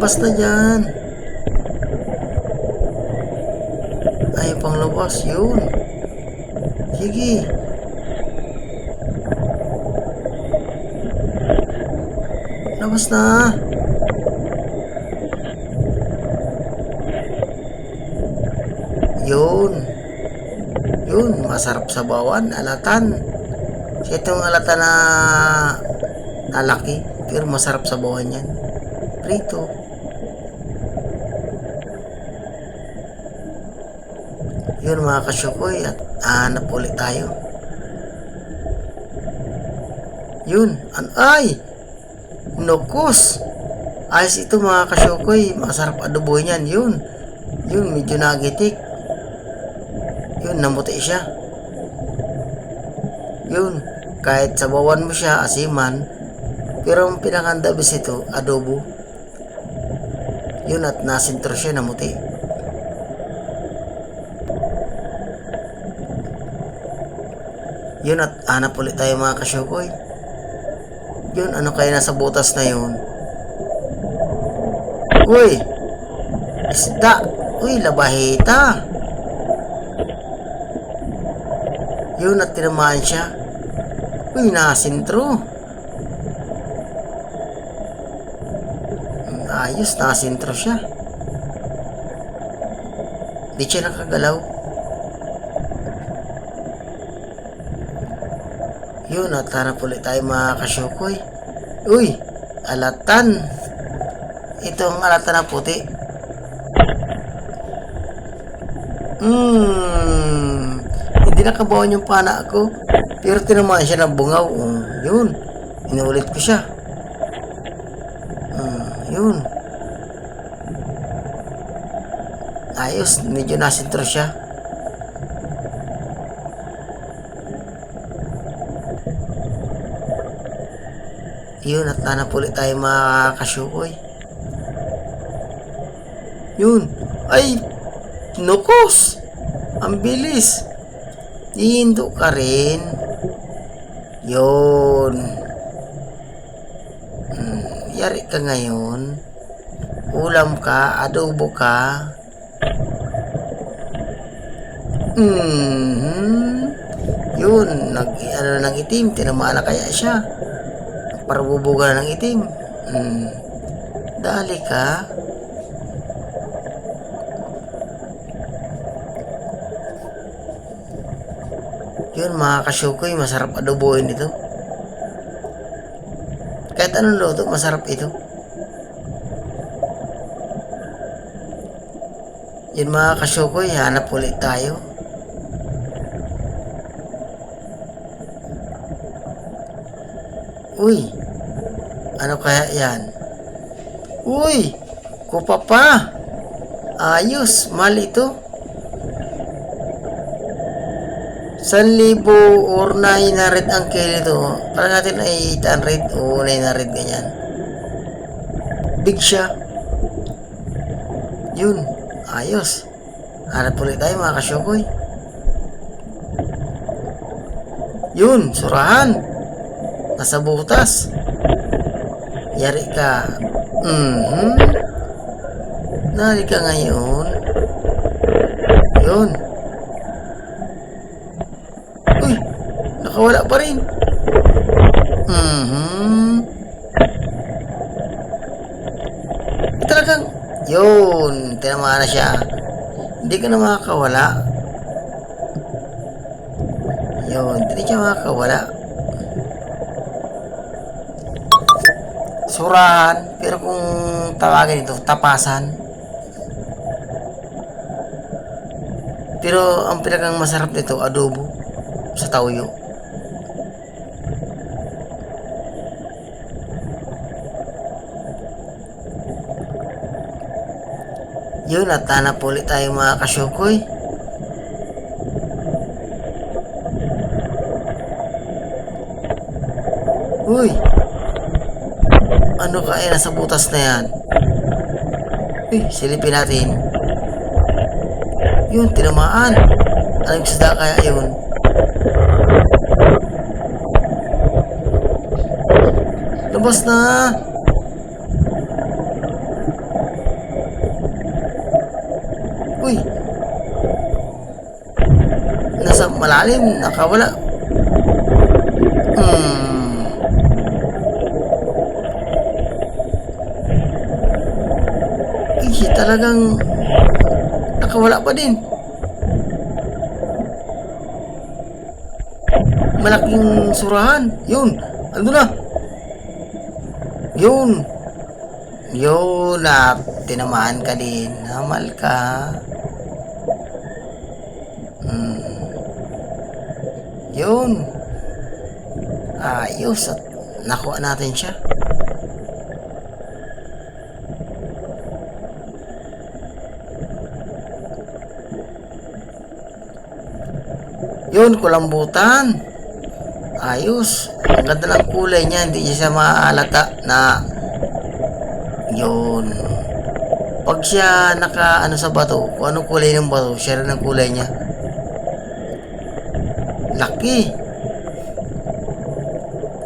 Labas na dyan. Ay, pang labas. Yun. Sige. Labas na. Yun. Yun, masarap sa bawan, alatan. Siya itong alatan na nalaki, pero masarap sa bawan yan. Prito. Yun mga kasyukoy, at hanap ulit tayo. Yun, an ay! Nukos! Ayos ito mga kasyukoy, masarap adoboy niyan, yun. Yun, medyo nagitik. Yun, namuti siya. Yun, kahit sabawan mo siya, asiman, pero ang pinakandabis ito, adobo. Yun, at nasintro siya, namuti. Yun, at hanap ulit tayo mga kasyukoy. Yun, ano kaya nasa butas na yun? Uy! Isda! Uy, labahita! Yun at tinamaan siya. Uy, nasintro. Mm, Ayos, nasintro siya. Di siya nakagalaw. Yun, at harap ulit tayo mga kasyukoy. Uy, alatan. Ito ang alatan na puti. Hmm, hindi nakabawan yung pana ko. Pero tinamaan siya ng bungaw. Um, yun, inuulit ko siya. Hmm, yun. Ayos, medyo nasintro siya. Yun, at nanap ulit tayo mga. Yun. Ay, nukos. Ang bilis. Hindo ka rin. Yun. Hmm, yari ka ngayon. Ulam ka, adobo ka. Hmm. Yun, nag, ano, nang itim, tinamaan na kaya siya. Parbubuga ng itim. Hmm. Dali ka. Yun mga kasyukoy, masarap adobohin ito. Kahit anong luto, masarap ito. Yun mga kasyukoy, hanap ulit tayo. Uy, kaya yan? Uy, kupa pa. Ayos, mali ito. 1,000 or 900 ang kilo ito. Parang natin ay 800 o 900 ganyan. Big siya. Yun. Ayos. Hanap ulit tayo mga kasyokoy. Yun. Surahan. Nasa butas. Yari ka. Mhm. Nari ka ngayon. Yun. Uy, nakawala pa rin. Mhm. Talagang, yun, tinamaan na siya. Hindi ka na makakawala. Yun, hindi siya makakawala. Suran, pero kung tawagin ito, tapasan. Pero ang pinakang masarap nito, adobo sa tauyo. Yun, natanap ulit tayo mga kasyukoy. Uy! Ano kaya nasa butas na yan? Uy, silipin natin. Yun, tinamaan. Anong isda kaya yun? Labas na! Uy! Nasa malalim, nakawala. Hmm. Ay, talagang nakawala pa din. Malaking surahan. Yun. Ando na. Yun. Yun na. Tinamaan ka din. Namal ka. Hmm. Yun. Ayos. At nakuha natin siya. Yun, kulambutan. Ayos. Ang ganda ng kulay niya. Hindi niya siya maalata na yun. Pag siya naka ano sa bato, kung anong kulay ng bato, siya rin ang kulay niya. Laki.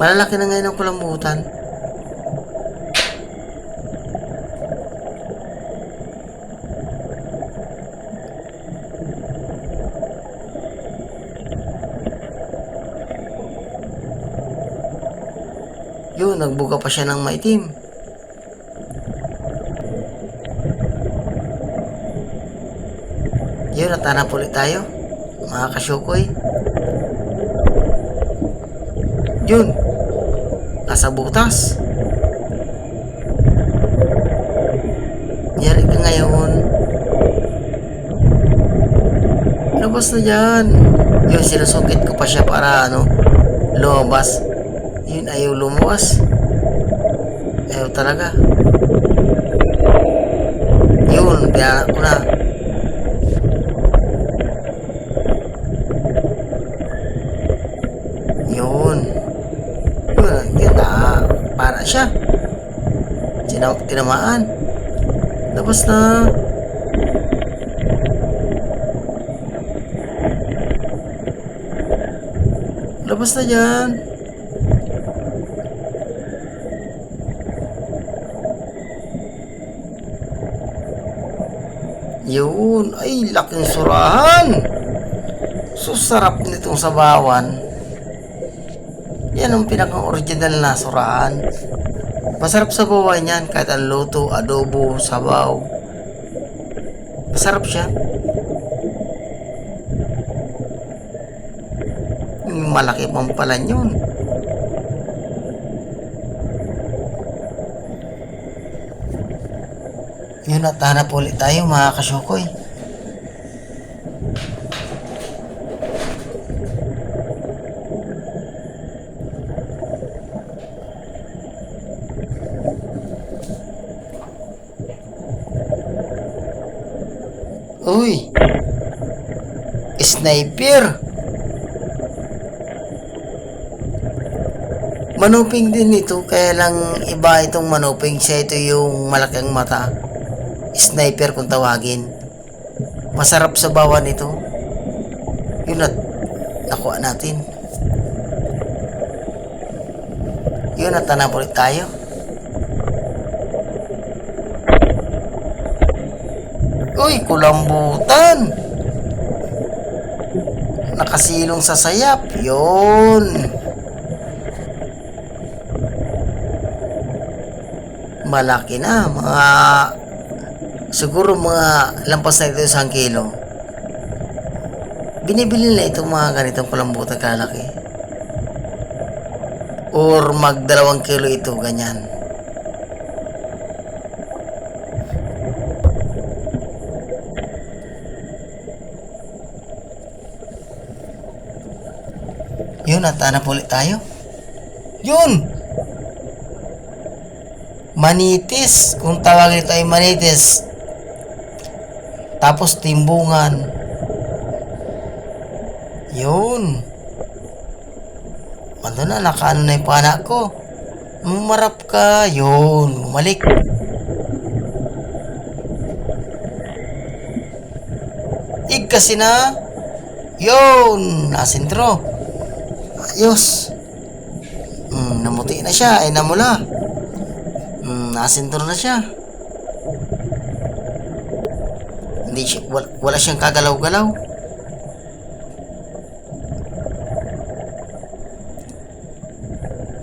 Malalaki na ngayon ang kulambutan. Yun, nagbuka pa siya ng maitim. Yun, natanap ulit tayo. Mga kasyukoy. Yun. Nasa butas. Yari ka ngayon. Labas na dyan. Yun, sinusungkit ko pa siya para ano, lumabas. Ayaw lumuwas. Ayaw talaga. Yun, kaya ko na. Yun. Yun, kita. Para siya. Sina tinamaan. Labas na. Labas na. Yun. Ay, laking surahan. Susarap nitong sabawan. Yan ang pinaka-original na surahan. Masarap sa buhay niyan kahit ang luto, adobo, sabaw. Masarap siya. Malaki pang pala yun. Yun at hanap ulit tayo mga kasyukoy. Uy! Sniper! Manuping din ito, kaya lang iba itong manuping. Siya ito yung malaking mata. Sniper kung tawagin. Masarap sa bawan ito. Yun at nakuha natin. Yun at tanap ulit tayo. Uy, kulambutan. Nakasilong sa sayap. Yun. Malaki na. Mga siguro mga lampas na ito isang kilo. Binibili nila itong mga ganitong kulambutan kalaki. Or magdalawang kilo ito, ganyan. Yun, at hanap ulit tayo. Yun! Manitis. Kung tawagin ito ay manitis. Tapos timbungan. Yun. Ano na, nakaano na yung pana ko. Umarap ka. Yun, umalik. Ig kasi na. Yun, nasintro. Ayos. Mm, namuti na siya, ay namula. Mm, nasintro na siya. Hindi siya, wala, wala siyang kagalaw-galaw.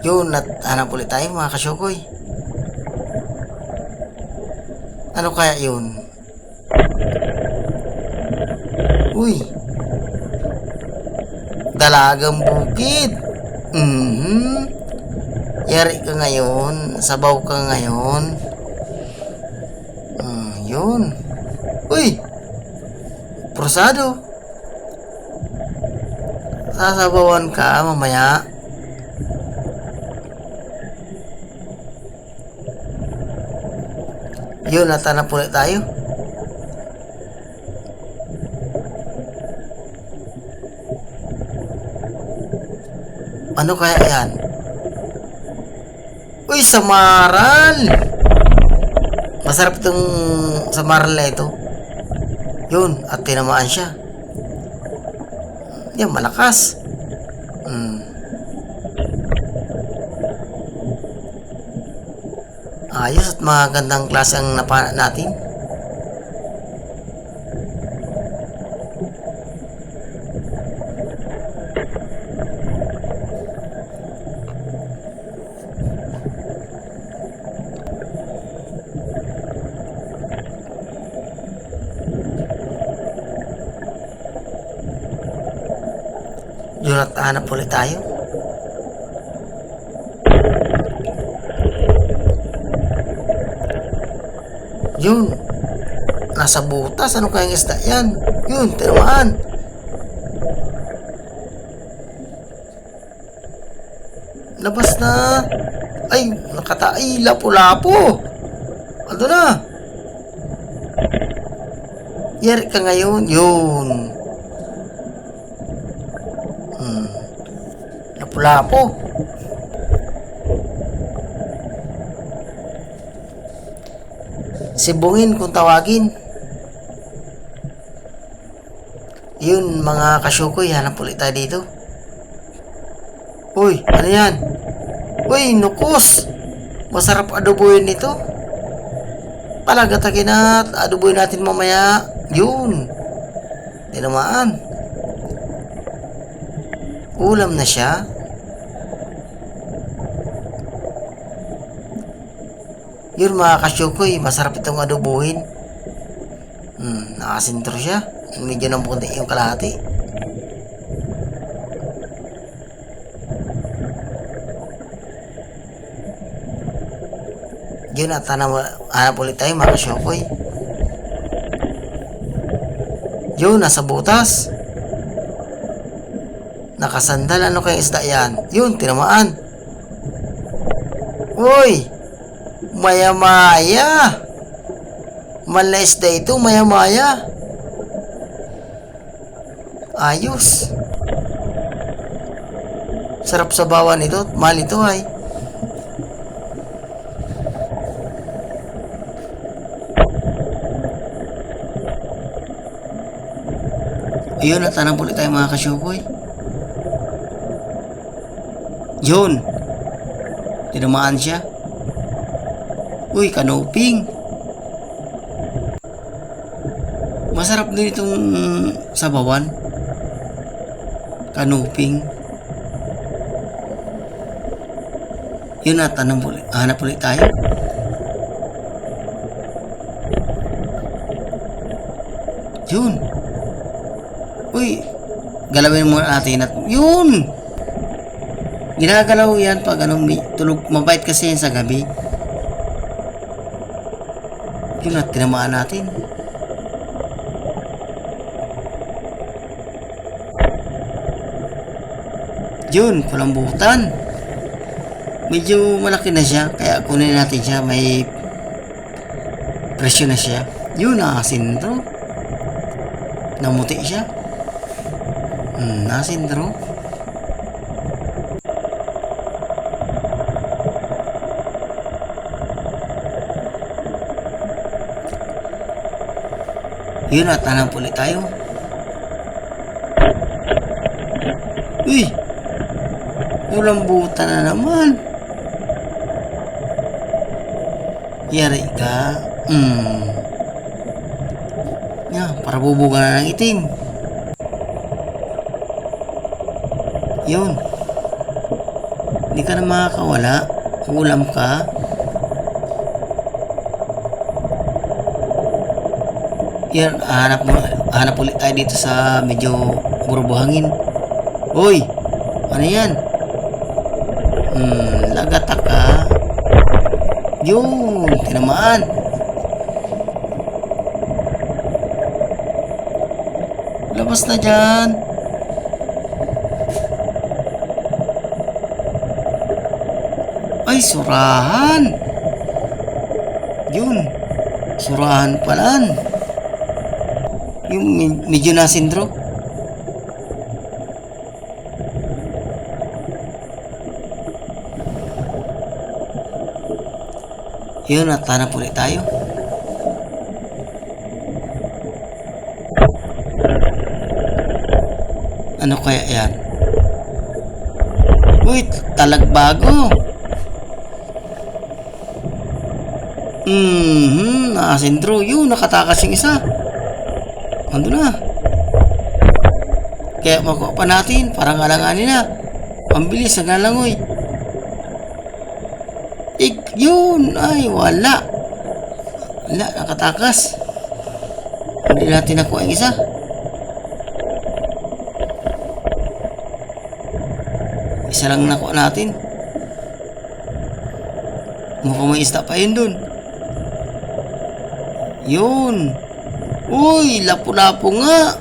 Yun, at hanap ulit tayo mga kasyokoy. Ano kaya yun? Uy. Dalagang bukid. Mhm. Yari ka ngayon. Sabaw ka ngayon. Prosado. Sasabawan ka mamaya. Yun, natanap ulit tayo. Ano kaya yan? Uy, samaral! Masarap itong samaral na ito. Yun, at tinamaan siya. Yan, malakas. Hmm. Ayos at magandang klase ang napana natin. Yun at hanap ulit tayo. Yun. Nasa butas. Ano kayang isda yan? Yun, tinamaan. Labas na. Ay, nakata... Ay, lapo-lapo. Ano na? Yari ka ngayon. Yun. Hmm. Lapo-lapo. Sibungin kung tawagin. Yun, mga kasyukoy, hanap ulit tayo dito. Uy, ano yan? Uy, nukos! Masarap adoboyin nito. Palagatakin at adoboyin natin mamaya. Yun. Tinamaan. Ulam na siya. Yun mga kasyukoy, masarap itong adobohin. Hmm, nakasintro siya. Medyo nang puti yung kalahati. Yun at hanap, hanap ulit tayo mga kasyukoy. Yun, nasa butas. Nakasandal, ano kayang isda yan? Yun, tinamaan. Uy! Maya-maya! Mala isda ito, maya-maya. Ayos. Sarap sa bawan ito. Mahal ito ay. Ayun, natanong ulit tayo mga kasyukoy. Yun. Tinamaan siya. Uy, kanoping. Masarap din itong sabawan. Kanuping. Yun na, tanong ulit. Hanap ulit tayo. Yun. Uy, galawin muna natin at yun! Ginagalaw yan pag anong may- tulog, mabait kasi yan sa gabi. Yun at tinamaan natin. Yun, kulambutan. Medyo malaki na siya, kaya kunin natin siya, may presyo na siya. Yun, nakasintro. Namuti siya. Hmm, nakasintro. Yun at hanap ulit tayo. Uy! Ulang buta na naman. Yari ka. Hmm. Ya, para bubuga na ng itim. Yun. Hindi ka na makakawala. Ulam ka. Yan, hanap mo, hanap ulit tayo dito sa medyo burubuhangin. Hoy! Ano yan? Hmm, lagata ka. Yun, tinamaan. Labas na dyan. Ay, surahan. Yun. Surahan palan. Yung me- medyo nasindro. Yun, at hanap ulit tayo. Ano kaya yan? Wait, talagbago. Mhm, nakasindro. Yun, nakatakas yung isa. Ando na. Kaya makuha pa natin. Parang alanganin na. Pambilis, naglalangoy. Ik, yun. Ay, wala. Wala, nakatakas. Hindi natin nakuha yung isa. Isa lang nakuha natin. Mukhang may isda pa yun dun. Yun. Uy, lapu-lapu nga.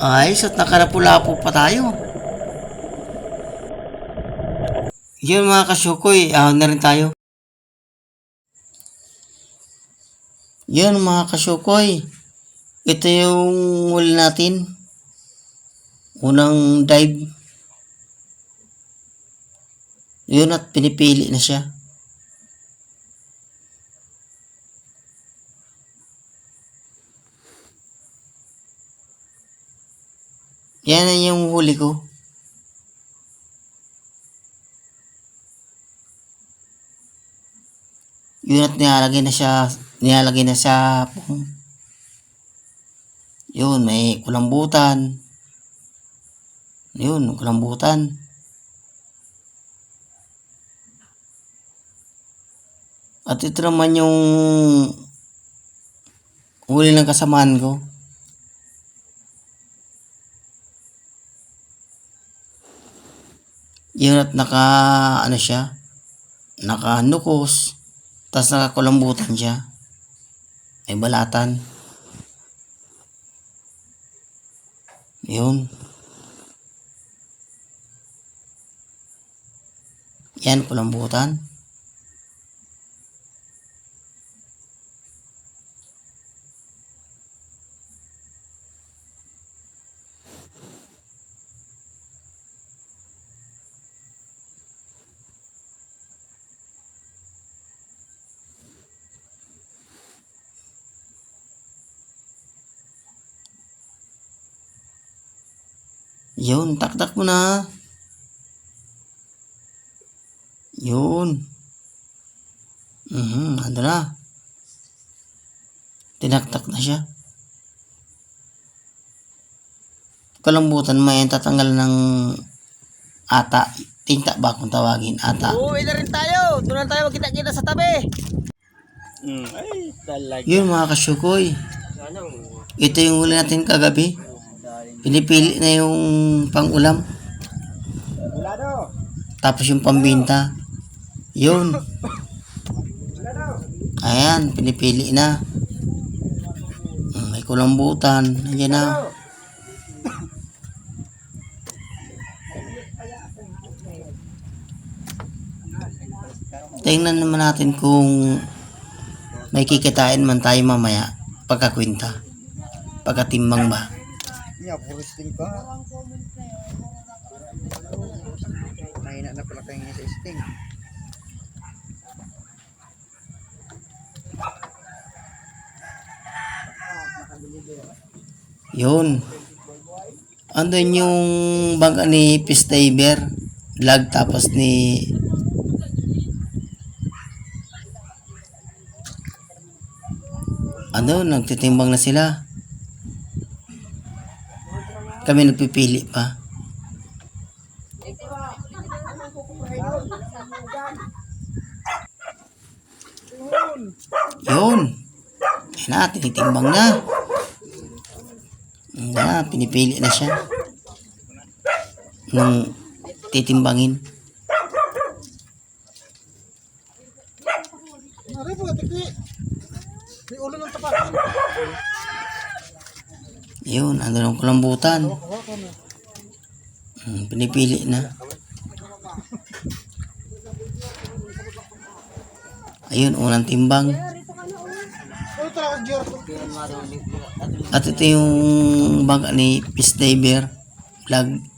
Ayos at nakalapu-lapu pa tayo. Yun mga kasyukoy, ahon na rin tayo. Yun mga kasyukoy, ito yung huli natin. Unang dive. Yun at pinipili na siya. Yan na yung huli ko. Yun at nilalagay na siya, nilalagay na siya. Yun, may kulambutan. Yun, kulambutan. At ito naman yung huli ng kasamaan ko. Yun at naka, ano siya, naka nukos, tapos nakakulambutan siya. May balatan. Yun. Yan, kulambutan. Yun, taktak mo na. Yun. Mhm, ando na. Tinaktak na siya. Kalambutan mo yan, tatanggal ng ata. Tinta ba kung tawagin? Ata. Uuwi na rin tayo. Doon na tayo magkita-kita sa tabi. Hmm, ay, talaga. Yun mga kasyukoy. Ano? Ito yung huli natin kagabi. Pinipili na yung pang-ulam. Tapos yung pambinta. Yun. Ayan, pinipili na. Mm, May kulambutan. Nandiyan na. Tingnan naman natin kung may kikitain man tayo mamaya pagkakwinta. Pagkatimbang ba? Yeah, puristing ka. Mahina na pala kayo sa sting. Yun. Andun yung bangka ni Diver. Vlog tapos ni ano, nagtitimbang na sila. Kami nagpipili pa. Yun. Yan na, tinitimbang na. Yan na, pinipili na siya. Nung titimbangin. Yun, ano ng kulambutan. Hmm, pinipili na. Ayun, unang timbang. At ito yung bangka ni Fish Diver. Vlog.